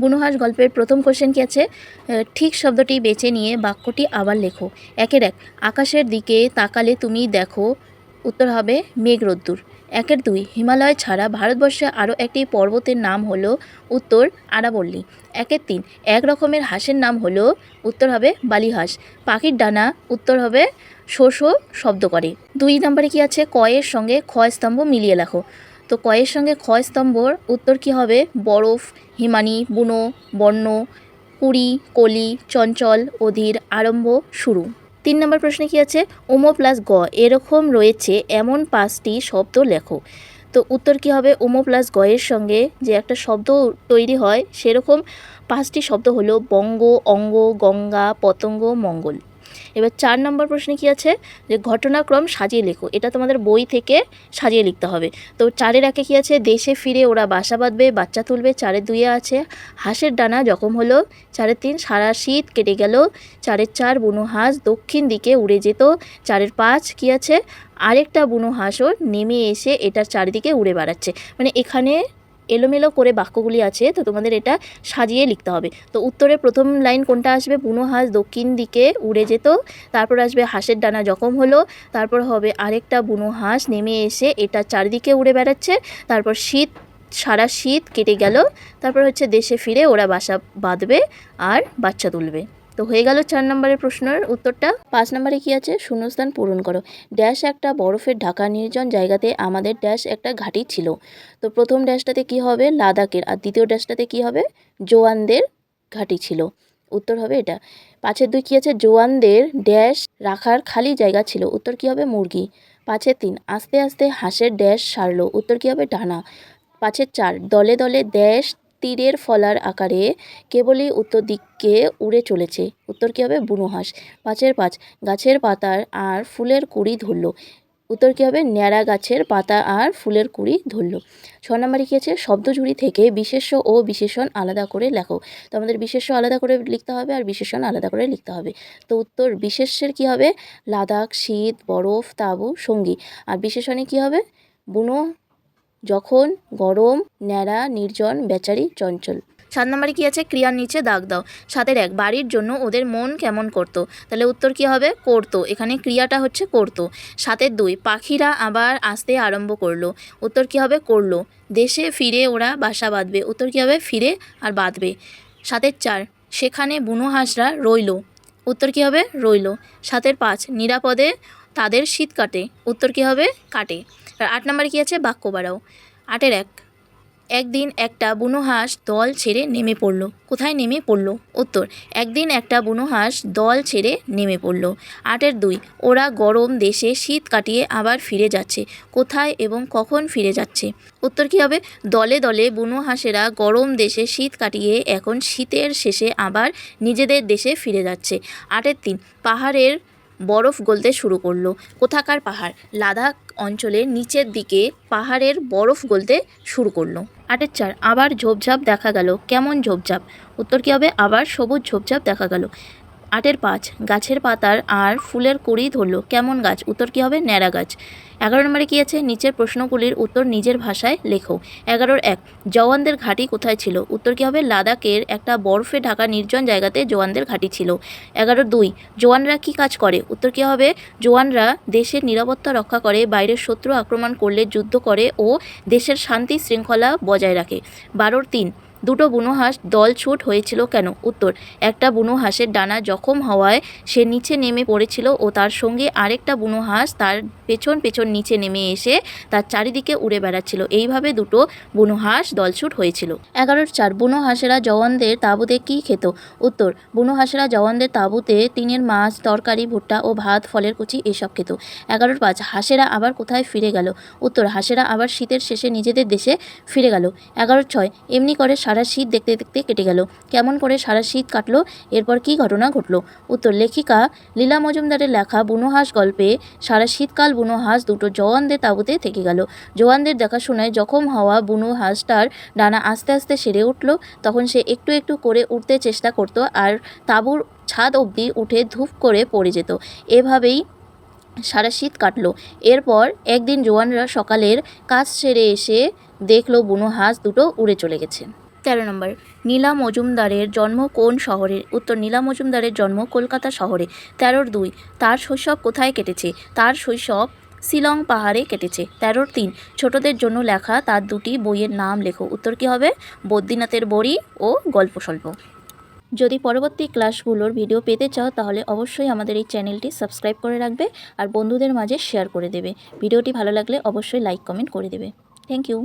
বুনোহাস গল্পের প্রথম কোশ্চেন কি আছে? ঠিক শব্দটি বেছে নিয়ে বাক্যটি আবার লেখো। একের এক, আকাশের দিকে তাকালে তুমি দেখো, উত্তর হবে মেঘ রোদ্দুর একের দুই, হিমালয় ছাড়া ভারতবর্ষে আরও একটি পর্বতের নাম হলো উত্তর আরাবল্লী। একের তিন, এক রকমের হাঁসের নাম হলো, উত্তর হবে বালিহাঁস। পাখির ডানা, উত্তর হবে শোষ শব্দ করে। দুই নম্বরে কি আছে? কয়ের সঙ্গে ক্ষয় স্তম্ভ মিলিয়ে লেখো। তো কয়ের সঙ্গে ক্ষয় স্তম্ভর উত্তর কি হবে? বরফ, হিমানি, বুনো, বর্ণ, কুড়ি, কলি, চঞ্চল, অধীর, আরম্ভ, শুরু। তিন নম্বর প্রশ্নে কি আছে? ওমো প্লাস গ এরকম রয়েছে এমন পাঁচটি শব্দ লেখো। তো উত্তর কি হবে? ওমো প্লাস গ এর সঙ্গে যে একটা শব্দ তৈরি হয়, সেরকম পাঁচটি শব্দ হলো বঙ্গ, অঙ্গ, গঙ্গা, পতঙ্গ, মঙ্গল। এবার চার নম্বর প্রশ্নে কি আছে? যে ঘটনাক্রম সাজিয়ে লেখো। এটা তোমাদের বই থেকে সাজিয়ে লিখতে হবে। তো চারের একে কি আছে? দেশে ফিরে ওরা বাসা বাঁধবে, বাচ্চা তুলবে, চারের দুইয়ে আছে। হাঁসের ডানা জখম হলো, চারের তিন সারা শীত কেটে গেল, চারের চার বুনো হাঁস দক্ষিণ দিকে উড়ে যেত, চারের পাঁচ কি আছে? আরেকটা বুনো হাঁসও নেমে এসে এটার চারিদিকে উড়ে বেড়াচ্ছে। মানে এখানে এলোমেলো করে বাক্যগুলি আছে, তো তোমাদের এটা সাজিয়ে লিখতে হবে। তো উত্তরের প্রথম লাইন কোনটা আসবে? বুনো হাঁস দক্ষিণ দিকে উড়ে যেত, তারপর আসবে হাঁসের ডানা জখম হলো, তারপর হবে আরেকটা বুনো হাঁস নেমে এসে এটা চারদিকে উড়ে বেড়াচ্ছে, তারপর শীত, সারা শীত কেটে গেল, তারপর হচ্ছে দেশে ফিরে ওরা বাসা বাঁধবে আর বাচ্চা তুলবে। তো হয়ে গেল চার নম্বরের প্রশ্নের উত্তরটা। পাঁচ নম্বরে কি আছে? শূন্যস্থান পূরণ করো। ড্যাশ একটা বরফের ঢাকা নির্জন জায়গাতে আমাদের ড্যাশ একটা ঘাঁটি ছিল। তো প্রথম ড্যাশটাতে কি হবে? লাদাখের। আর দ্বিতীয় ড্যাশটাতে কি হবে? জোয়ানদের ঘাঁটি ছিল। উত্তর হবে এটা। পাঁচের দুই কী আছে? জোয়ানদের ড্যাশ রাখার খালি জায়গা ছিল। উত্তর কী হবে? মুরগি। পাঁচের তিন, আস্তে আস্তে হাঁসের ড্যাশ সারলো। উত্তর কী হবে? ডানা। পাঁচের চার, দলে দলে ড্যাশ তীরের ফলার আকারে কেবলই উত্তর দিকে উড়ে চলেছে। উত্তর কী হবে? বুনো হাঁস। পাঁচের পাঁচ। গাছের পাতার আর ফুলের কুড়ি ধরলো। উত্তর কী হবে? ন্যাড়া গাছের পাতা আর ফুলের কুড়ি ধরলো। ছ নম্বরে কী আছে? শব্দঝুড়ি থেকে বিশেষ্য ও বিশেষণ আলাদা করে লেখো। তো আমাদের বিশেষ্য আলাদা করে লিখতে হবে আর বিশেষণ আলাদা করে লিখতে হবে। তো উত্তর বিশেষ্যের কী হবে? লাদাখ, শীত, বরফ, তাঁবু, সঙ্গী। আর বিশেষণে কী হবে? বুনো যখন গরম, ন্যাড়া, নির্জন, বেচারি, চঞ্চল। সাত নম্বরে কী আছে? ক্রিয়ার নিচে দাগ দাও। সাতের এক, বাড়ির জন্য ওদের মন কেমন করতো? তাহলে উত্তর কী হবে? করতো। এখানে ক্রিয়াটা হচ্ছে করতো। সাতের দুই, পাখিরা আবার আসতে আরম্ভ করল। উত্তর কী হবে? করল। দেশে ফিরে ওরা বাসা বাঁধবে। উত্তর কী হবে? ফিরে আর বাঁধবে। সাতের চার, সেখানে বুনো হাঁসরা রইল। উত্তর কী হবে? রইল। সাতের পাঁচ, নিরাপদে তাদের শীত কাটে। উত্তর কী হবে? কাটে। আর আট নম্বরে কী আছে? বাক্য বাড়াও। আটের এক। একদিন একটা বুনো হাঁস দল ছেড়ে নেমে পড়ল। কোথায় নেমে পড়ল? উত্তর, একদিন একটা বুনো হাঁস দল ছেড়ে নেমে পড়ল। আটের দুই, ওরা গরম দেশে শীত কাটিয়ে আবার ফিরে যাচ্ছে। কোথায় এবং কখন ফিরে যাচ্ছে? উত্তর কী হবে? দলে দলে বুনো হাঁসেরা গরম দেশে শীত কাটিয়ে এখন শীতের শেষে আবার নিজেদের দেশে ফিরে যাচ্ছে। আটের তিন, পাহাড়ের বরফ গলতে শুরু করল। কোথাকার পাহাড়? লাদাখ অঞ্চলের নিচের দিকে পাহাড়ের বরফ গলতে শুরু করল। আটের চার, আবার ঝোপঝাপ দেখা গেল। কেমন ঝোপঝাপ? উত্তর কী হবে? আবার সবুজ ঝোপঝাপ দেখা গেল। আটের পাঁচ, গাছের পাতার আর ফুলের কুড়ি ধরলো। কেমন গাছ? উত্তর কী হবে? ন্যাড়া গাছ। এগারো নম্বরে কী আছে? নিচের প্রশ্নগুলির উত্তর নিজের ভাষায় লেখো। এগারোর এক, জওয়ানদের ঘাঁটি কোথায় ছিল? উত্তর কী হবে? লাদাখের একটা বরফে ঢাকা নির্জন জায়গাতে জওয়ানদের ঘাঁটি ছিল। এগারো দুই, জওয়ানরা কী কাজ করে? উত্তর কী হবে? জওয়ানরা দেশের নিরাপত্তা রক্ষা করে, বাইরের শত্রু আক্রমণ করলে যুদ্ধ করে ও দেশের শান্তি শৃঙ্খলা বজায় রাখে। বারোর তিন দুটো বুনো হাঁস দল ছুট হয়েছিল কেন? উত্তর, একটা বুনো হাঁসের ডানা জখম হওয়ায় সে নিচে নেমে পড়েছিল ও তার সঙ্গে আরেকটা বুনো হাঁস তার পেছন পেছন নিচে নেমে এসে তার চারিদিকে উড়ে বেড়াচ্ছিল। এইভাবে দুটো বুনো হাঁস দলছুট হয়েছিল। এগারোর চার, বুনো হাঁসেরা জওয়ানদের তাঁবুতে কী খেত? উত্তর, বুনো হাঁসেরা জওয়ানদের তাঁবুতে টিনের মাছ, তরকারি, ভুট্টা ও ভাত, ফলের কুচি এসব খেত। এগারোর পাঁচ, হাঁসেরা আবার কোথায় ফিরে গেল? উত্তর, হাঁসেরা আবার শীতের শেষে নিজেদের দেশে ফিরে গেল। এগারোর ছয়, এমনি করে সারা শীত দেখতে দেখতে কেটে গেল। কেমন করে সারা শীত কাটলো? এরপর কী ঘটনা ঘটলো? উত্তর, লেখিকা লীলা মজুমদারের লেখা বুনো হাঁস গল্পে সারা শীতকাল বুনো হাঁস দুটো জওয়ানদের তাঁবুতে থেকে গেল। জওয়ানদের দেখাশোনায় জখম হওয়া বুনো হাঁসটার ডানা আস্তে আস্তে সেরে উঠল। তখন সে একটু একটু করে উঠতে চেষ্টা করতো আর তাঁবুর ছাদ অবধি উঠে ধূপ করে পড়ে যেত। এভাবেই সারা শীত কাটলো। এরপর একদিন জোয়ানরা সকালের কাজ সেরে এসে দেখল বুনো হাঁস দুটো উড়ে চলে গেছে। তেরো নম্বর, নীলা মজুমদারের জন্ম কোন শহরে? উত্তর, নীলা মজুমদারের জন্ম কলকাতা শহরে। তেরোর দুই, তার শৈশব কোথায় কেটেছে? তার শৈশব শিলং পাহাড়ে কেটেছে। তেরোর তিন, ছোটদের জন্য লেখা তার দুটি বইয়ের নাম লেখো। উত্তর কী হবে? বদ্রীনাথের বড়ি ও গল্প স্বল্প যদি পরবর্তী ক্লাসগুলোর ভিডিও পেতে চাও, তাহলে অবশ্যই আমাদের এই চ্যানেলটি সাবস্ক্রাইব করে রাখবে আর বন্ধুদের মাঝে শেয়ার করে দেবে। ভিডিওটি ভালো লাগলে অবশ্যই লাইক, কমেন্ট করে দেবে। Thank you.